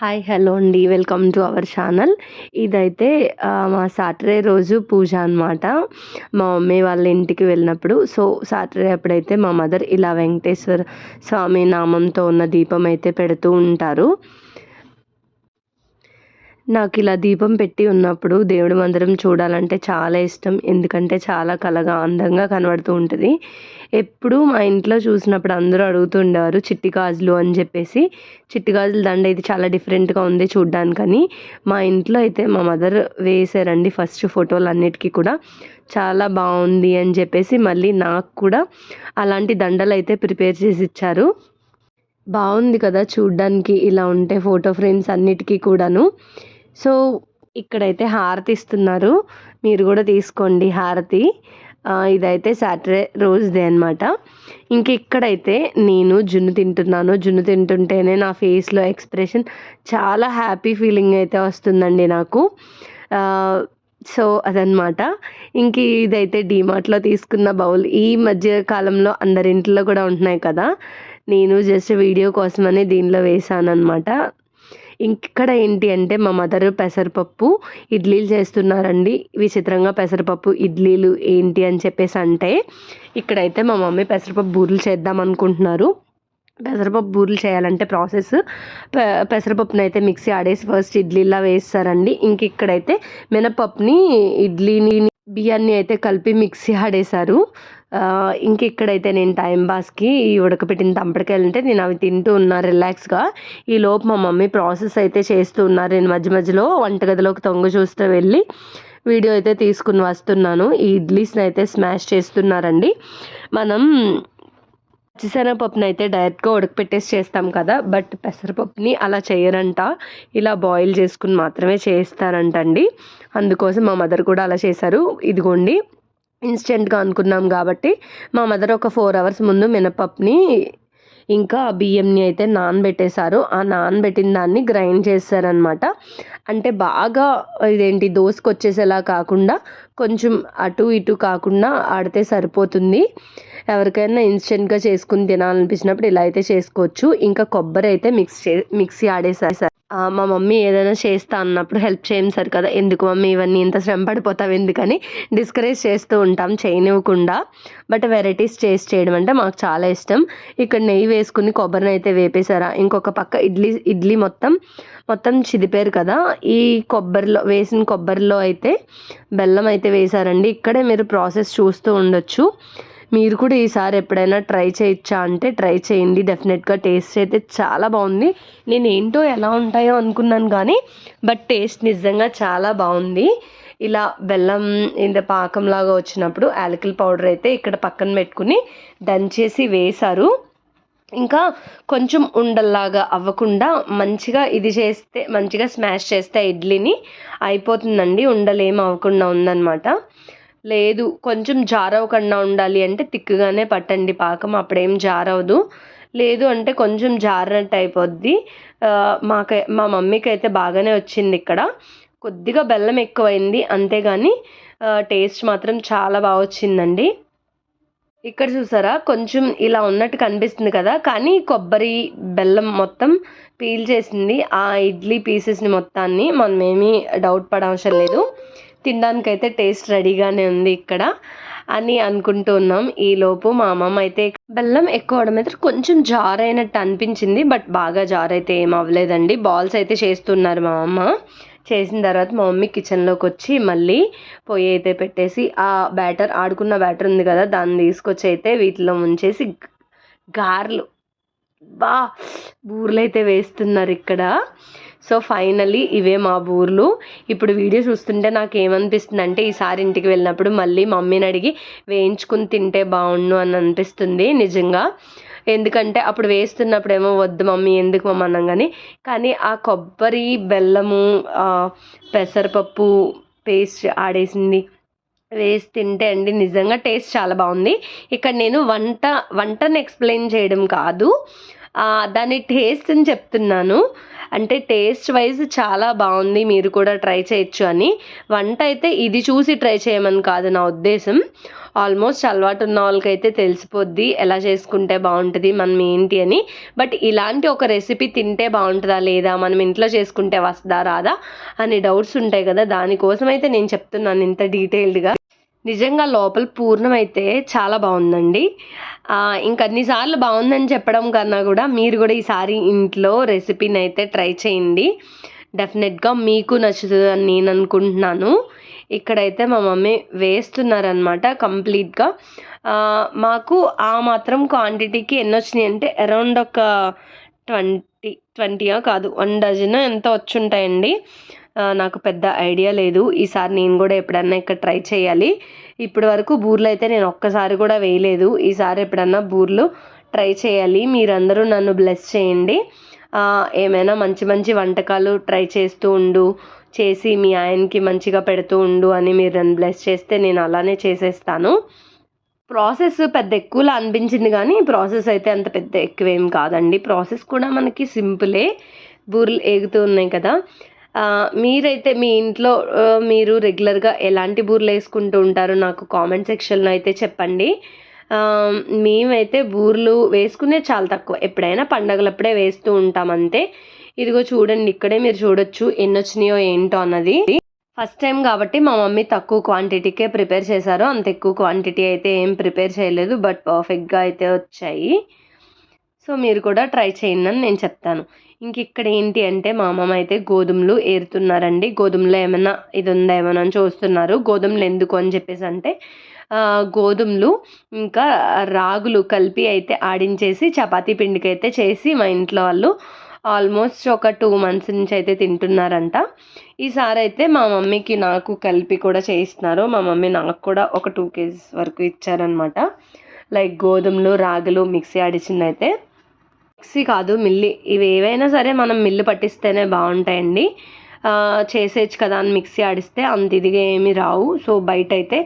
Hi hello అండి. Welcome to our channel. ఇదైతే మా సాటర్డే రోజు పూజ అనమాట మా మమ్మీ వాళ్ళ ఇంటికి వెళ్ళినప్పుడు. సో సాటర్డే అప్పుడైతే మా మదర్ ఇలా వెంకటేశ్వర స్వామి నామంతో ఉన్న దీపం అయితే పెడుతూ ఉంటారు. నాకు ఇలా దీపం పెట్టి ఉన్నప్పుడు దేవుడి మందిరం చూడాలంటే చాలా ఇష్టం. ఎందుకంటే చాలా కలగా అందంగా కనబడుతూ ఉంటుంది. ఎప్పుడు మా ఇంట్లో చూసినప్పుడు అందరూ అడుగుతూ చిట్టి గాజులు అని చెప్పేసి. చిట్టి గాజుల దండ అయితే చాలా డిఫరెంట్గా ఉంది చూడ్డానికని. మా ఇంట్లో అయితే మా మదర్ వేసారండి ఫస్ట్ ఫోటోలు అన్నిటికీ కూడా. చాలా బాగుంది అని చెప్పేసి మళ్ళీ నాకు కూడా అలాంటి దండలు అయితే ప్రిపేర్ చేసి ఇచ్చారు. బాగుంది కదా చూడ్డానికి ఇలా ఉంటే ఫోటో ఫ్రేమ్స్ అన్నిటికీ కూడాను. సో ఇక్కడైతే హారతి ఇస్తున్నారు. మీరు కూడా తీసుకోండి హారతి. ఇదైతే సాటర్డే రోజుదే అనమాట ఇంక ఇక్కడైతే నేను జున్ను తింటున్నాను. జున్ను తింటుంటేనే నా ఫేస్లో ఎక్స్ప్రెషన్ చాలా హ్యాపీ ఫీలింగ్ అయితే వస్తుందండి నాకు. సో అదనమాట ఇంక ఇదైతే డీమార్ట్లో తీసుకున్న బౌల్. ఈ మధ్య కాలంలో అందరి ఇంట్లో కూడా ఉంటున్నాయి కదా. నేను జస్ట్ వీడియో కోసమని దీనిలో వేసాను అనమాట ఇక్కడ ఏంటి అంటే మా మదర్ పెసరపప్పు ఇడ్లీలు చేస్తున్నారండి. విచిత్రంగా పెసరపప్పు ఇడ్లీలు ఏంటి అని చెప్పేసి అంటే ఇక్కడైతే మా మమ్మీ పెసరపప్పు బూరెలు చేద్దాం అనుకుంటున్నారు. పెసరపప్పు బూరెలు చేయాలంటే ప్రాసెస్ పె పెసరపప్పుని అయితే మిక్సీ ఆడేసి ఫస్ట్ ఇడ్లీలా వేస్తారండి. ఇంక ఇక్కడైతే మినపప్పుని ఇడ్లీని బియ్యాన్ని అయితే కలిపి మిక్సీ ఆడేశారు. ఇంక ఇక్కడైతే నేను టైం పాస్కి ఈ ఉడకపెట్టిన తంపడికాయలు ఉంటే నేను అవి తింటూ ఉన్నా రిలాక్స్గా ఈ లోపు మా మమ్మీ ప్రాసెస్ అయితే చేస్తూ ఉన్నారు. నేను మధ్య మధ్యలో వంటగదిలోకి తొంగ చూస్తూ వెళ్ళి వీడియో అయితే తీసుకుని వస్తున్నాను. ఈ ఇడ్లీస్ని అయితే స్మాష్ చేస్తున్నారండి. మనం పచ్చిశనగపప్పుని అయితే డైరెక్ట్గా ఉడకపెట్టేసి చేస్తాం కదా బట్ పెసరపప్పుని అలా చేయరంట. ఇలా బాయిల్ చేసుకుని మాత్రమే చేస్తారంట అండి అందుకోసం మా మదర్ కూడా అలా చేశారు. ఇదిగోండి. ఇన్స్టెంట్గా అనుకున్నాం కాబట్టి మా మదర్ ఒక ఫోర్ అవర్స్ ముందు మినపప్పుని ఇంకా బియ్యంని అయితే నానబెట్టేశారు. ఆ నానబెట్టిన దాన్ని గ్రైండ్ చేస్తారనమాట అంటే బాగా ఇదేంటి దోసుకొచ్చేసేలా కాకుండా కొంచెం అటు ఇటు కాకుండా ఆడితే సరిపోతుంది. ఎవరికైనా ఇన్స్టెంట్గా చేసుకుని తినాలనిపించినప్పుడు ఇలా అయితే చేసుకోవచ్చు. ఇంకా కొబ్బరి అయితే మిక్స్ చే మిక్సీ ఆడేసారు. సార్ మా మమ్మీ ఏదైనా చేస్తా అన్నప్పుడు హెల్ప్ చేయం సార్ కదా ఎందుకు మమ్మీ ఇవన్నీ ఇంత శ్రమ పడిపోతావు ఎందుకని డిస్కరేజ్ చేస్తూ ఉంటాం చేయనివ్వకుండా. బట్ వెరైటీస్ చేసి చేయడం అంటే మాకు చాలా ఇష్టం. ఇక్కడ నెయ్యి వేసుకుని కొబ్బరిని అయితే వేపేశారా? ఇంకొక పక్క ఇడ్లీ ఇడ్లీ మొత్తం మొత్తం చిదిపారు కదా? ఈ కొబ్బరిలో వేసిన కొబ్బరిలో అయితే బెల్లం అయితే వేశారండి. ఇక్కడే మీరు ప్రాసెస్ చూస్తూ ఉండొచ్చు. మీరు కూడా ఈసారి ఎప్పుడైనా ట్రై చేయొచ్చా అంటే ట్రై చేయండి. డెఫినెట్గా టేస్ట్ అయితే చాలా బాగుంది. నేను ఏంటో ఎలా ఉంటాయో అనుకున్నాను కానీ బట్ టేస్ట్ నిజంగా చాలా బాగుంది. ఇలా బెల్లం ఇంత పాకంలాగా వచ్చినప్పుడు యాలకుల పౌడర్ అయితే ఇక్కడ పక్కన పెట్టుకుని దంచేసి వేశారు. ఇంకా కొంచెం ఉండల్లాగా అవ్వకుండా మంచిగా ఇది చేస్తే మంచిగా స్మాష్ చేస్తే ఇడ్లీని అయిపోతుందండి. ఉండలేమి అవ్వకుండా ఉందన్నమాట. లేదు కొంచెం జారవకుండా ఉండాలి అంటే తిక్కుగానే పట్టండి పాకం అప్పుడేం జారవదు. లేదు అంటే కొంచెం జారినట్టు అయిపోద్ది. మాకు మాకై మా మమ్మీకి అయితే బాగానే వచ్చింది ఇక్కడ. కొద్దిగా బెల్లం ఎక్కువైంది అంతేగాని టేస్ట్ మాత్రం చాలా బాగా వచ్చిందండి. ఇక్కడ చూసారా కొంచెం ఇలా ఉన్నట్టు కనిపిస్తుంది కదా కానీ కొబ్బరి బెల్లం మొత్తం పీల్ చేసింది. ఆ ఇడ్లీ పీసెస్ని మొత్తాన్ని మనం ఏమీ డౌట్ పడవసరం లేదు. తినడానికైతే టేస్ట్ రెడీగానే ఉంది ఇక్కడ అని అనుకుంటూ ఉన్నాం. మా అమ్మమ్మ అయితే బెల్లం ఎక్కువ అవడం అయితే కొంచెం జార్ అయినట్టు అనిపించింది బట్ బాగా జార్ అయితే ఏం అవ్వలేదండి. బాల్స్ అయితే చేస్తున్నారు మా అమ్మ. చేసిన తర్వాత మా మమ్మీ కిచెన్లోకి వచ్చి మళ్ళీ పొయ్యి అయితే పెట్టేసి ఆ బ్యాటర్ ఆడుకున్న బ్యాటర్ ఉంది కదా దాన్ని తీసుకొచ్చి అయితే వీటిలో ముంచేసి గారెలు. బా! బూరెలు అయితే వేస్తున్నారు ఇక్కడ. సో ఫైనలీ ఇవే మా ఊర్లు ఇప్పుడు వీడియో చూస్తుంటే నాకు ఏమనిపిస్తుంది అంటే ఈసారి ఇంటికి వెళ్ళినప్పుడు మళ్ళీ మమ్మీని అడిగి వేయించుకుని తింటే బాగుండు అని అనిపిస్తుంది నిజంగా. ఎందుకంటే అప్పుడు వేస్తున్నప్పుడు ఏమో వద్దు మమ్మీ ఎందుకు మమ్మీ అన్నాం కానీ కానీ ఆ కొబ్బరి బెల్లము పెసరపప్పు పేస్ట్ ఆడేసింది. వేసి తింటే అండి నిజంగా టేస్ట్ చాలా బాగుంది. ఇక్కడ నేను వంట వంటను ఎక్స్ప్లెయిన్ చేయడం కాదు. దాని టేస్ట్ అని చెప్తున్నాను. అంటే టేస్ట్ వైజ్ చాలా బాగుంది మీరు కూడా ట్రై చేయొచ్చు అని. వంట అయితే ఇది చూసి ట్రై చేయమని కాదు నా ఉద్దేశం. ఆల్మోస్ట్ అలవాటు ఉన్న వాళ్ళకైతే తెలిసిపోద్ది ఎలా చేసుకుంటే బాగుంటుంది మనం ఏంటి అని. బట్ ఇలాంటి ఒక రెసిపీ తింటే బాగుంటుందా లేదా మనం ఇంట్లో చేసుకుంటే వస్తుందా రాదా అని డౌట్స్ ఉంటాయి కదా దానికోసం అయితే నేను చెప్తున్నాను ఇంత డీటెయిల్డ్గా నిజంగా లోపల పూర్ణం అయితే చాలా బాగుందండి. ఆ, ఇంకా అన్నిసార్లు బాగుందని చెప్పడం కన్నా కూడా మీరు కూడా ఈసారి ఇంట్లో రెసిపీని అయితే ట్రై చేయండి. డెఫినెట్గా మీకు నచ్చుతుందని నేను అనుకుంటున్నాను. ఇక్కడైతే మా మమ్మీ వేస్తున్నారనమాట కంప్లీట్గా. మాకు ఆ మాత్రం క్వాంటిటీకి ఎన్ని వచ్చినాయి అంటే అరౌండ్ ఒక ట్వంటీ ట్వంటీయా కాదు వన్ డజన్ ఎంత వచ్చి ఉంటాయండి నాకు పెద్ద ఐడియా లేదు. ఈసారి నేను కూడా ఎప్పుడన్నా ఇక్కడ ట్రై చేయాలి. ఇప్పటి వరకు బూర్లు అయితే నేను ఒక్కసారి కూడా వేయలేదు. ఈసారి ఎప్పుడన్నా బూర్లు ట్రై చేయాలి. మీరందరూ నన్ను బ్లెస్ చేయండి. ఏమైనా మంచి మంచి వంటకాలు ట్రై చేస్తూ ఉండు చేసి మీ ఆయనకి మంచిగా పెడుతూ ఉండు అని మీరు నన్ను బ్లెస్ చేస్తే నేను అలానే చేసేస్తాను. ప్రాసెస్ పెద్ద ఎక్కువలా అనిపించింది కానీ ప్రాసెస్ అయితే అంత పెద్ద ఎక్కువేం కాదండి. ప్రాసెస్ కూడా మనకి సింపులే. బూరెలు ఏగుతూ ఉన్నాయి కదా. మీరైతే మీ ఇంట్లో మీరు రెగ్యులర్గా ఎలాంటి బూరెలు వేసుకుంటూ ఉంటారో నాకు కామెంట్ సెక్షన్లో అయితే చెప్పండి. మేమైతే బూరెలు వేసుకునే చాలా తక్కువ. ఎప్పుడైనా పండగలప్పుడే వేస్తూ ఉంటాం అంతే. ఇదిగో చూడండి ఇక్కడే మీరు చూడొచ్చు ఎన్ని వచ్చినాయో ఏంటో అన్నది. ఫస్ట్ టైం కాబట్టి మా మమ్మీ తక్కువ క్వాంటిటీకే ప్రిపేర్ చేశారు. అంత ఎక్కువ క్వాంటిటీ అయితే ఏం ప్రిపేర్ చేయలేదు. బట్ పర్ఫెక్ట్గా అయితే వచ్చాయి. సో మీరు కూడా ట్రై చేయండి అని నేను చెప్తాను. ఇంక ఇక్కడ ఏంటి అంటే మా అమ్మమ్మ అయితే గోధుమలు ఏరుతున్నారండి. గోధుమలో ఏమైనా ఇది ఉందా ఏమైనా అని చూస్తున్నారు. గోధుమలు ఎందుకు అని చెప్పేసి అంటే గోధుమలు ఇంకా రాగులు కలిపి అయితే ఆడించేసి చపాతీ పిండికి అయితే చేసి మా ఇంట్లో వాళ్ళు ఆల్మోస్ట్ ఒక టూ మంత్స్ నుంచి అయితే తింటున్నారంట. ఈసారి అయితే మా మమ్మీకి నాకు కలిపి కూడా చేయిస్తున్నారు. మా మమ్మీ నాకు కూడా ఒక టూ కేజీస్ వరకు ఇచ్చారనమాట లైక్ గోధుమలు రాగులు మిక్సీ ఆడిచిందైతే మిక్సీ కాదు మిల్లి. ఇవి ఏవైనా సరే మనం మిల్లు పట్టిస్తేనే బాగుంటాయండి. ఆ, చేసేయచ్చు కదా అని మిక్సీ ఆడిస్తే అంత ఇదిగా ఏమీ రావు. సో బయట అయితే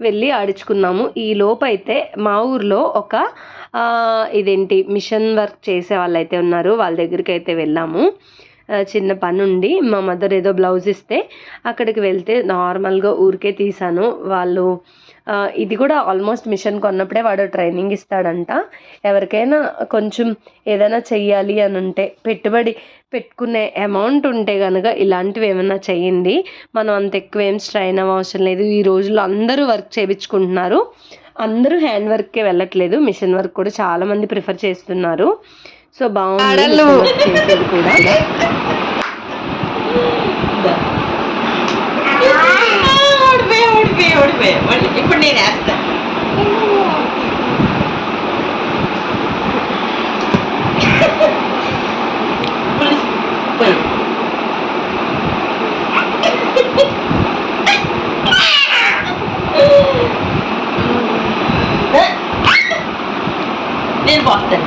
వెళ్ళి ఆడించుకున్నాము ఈ లోపైతే మా ఊర్లో ఒక ఇదేంటి మిషన్ వర్క్ చేసే వాళ్ళు అయితే ఉన్నారు. వాళ్ళ దగ్గరికి అయితే వెళ్ళాము. చిన్న పని ఉండి మా మదర్ ఏదో బ్లౌజ్ ఇస్తే అక్కడికి వెళ్తే నార్మల్గా ఊరికే తీసాను. వాళ్ళు ఇది కూడా ఆల్మోస్ట్ మిషన్ కొన్నప్పుడే వాడు ట్రైనింగ్ ఇస్తాడంట. ఎవరికైనా కొంచెం ఏదైనా చెయ్యాలి అని ఉంటే పెట్టుబడి పెట్టుకునే అమౌంట్ ఉంటే కనుక ఇలాంటివి ఏమైనా చేయండి మనం అంత ఎక్కువ ఏం స్ట్రైన్ అవసరం లేదు. ఈ రోజుల్లో అందరూ వర్క్ చేయించుకుంటున్నారు. అందరూ హ్యాండ్ వర్క్కే వెళ్ళట్లేదు. మిషన్ వర్క్ కూడా చాలామంది ప్రిఫర్ చేస్తున్నారు. సో బాగుంది మిషన్ వర్క్ చేసేది కూడా ఓడిపోయా ఓడిపోయా ఓడిపోయా ఓడి- ఇప్పుడు నేను వేస్తా పోయి. నేను పోస్తాను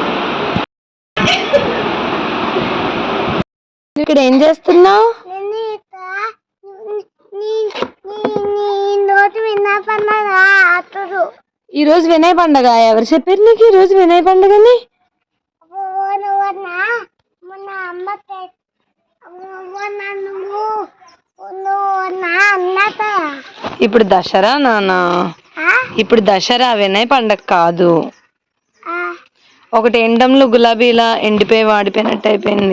ఇక్కడ ఏం చేస్తున్నావు? ఈ రోజు వినయ్ పండగ. ఎవరు చెప్పారు నీకు ఈ రోజు వినయ్ పండగని? ఇప్పుడు దసరా నాన్న. ఇప్పుడు దసరా వినయ్ పండగ కాదు. ఒకటి ఎండంలో గులాబీ ఇలా ఎండిపోయి వాడిపోయినట్టు అయిపోయింది.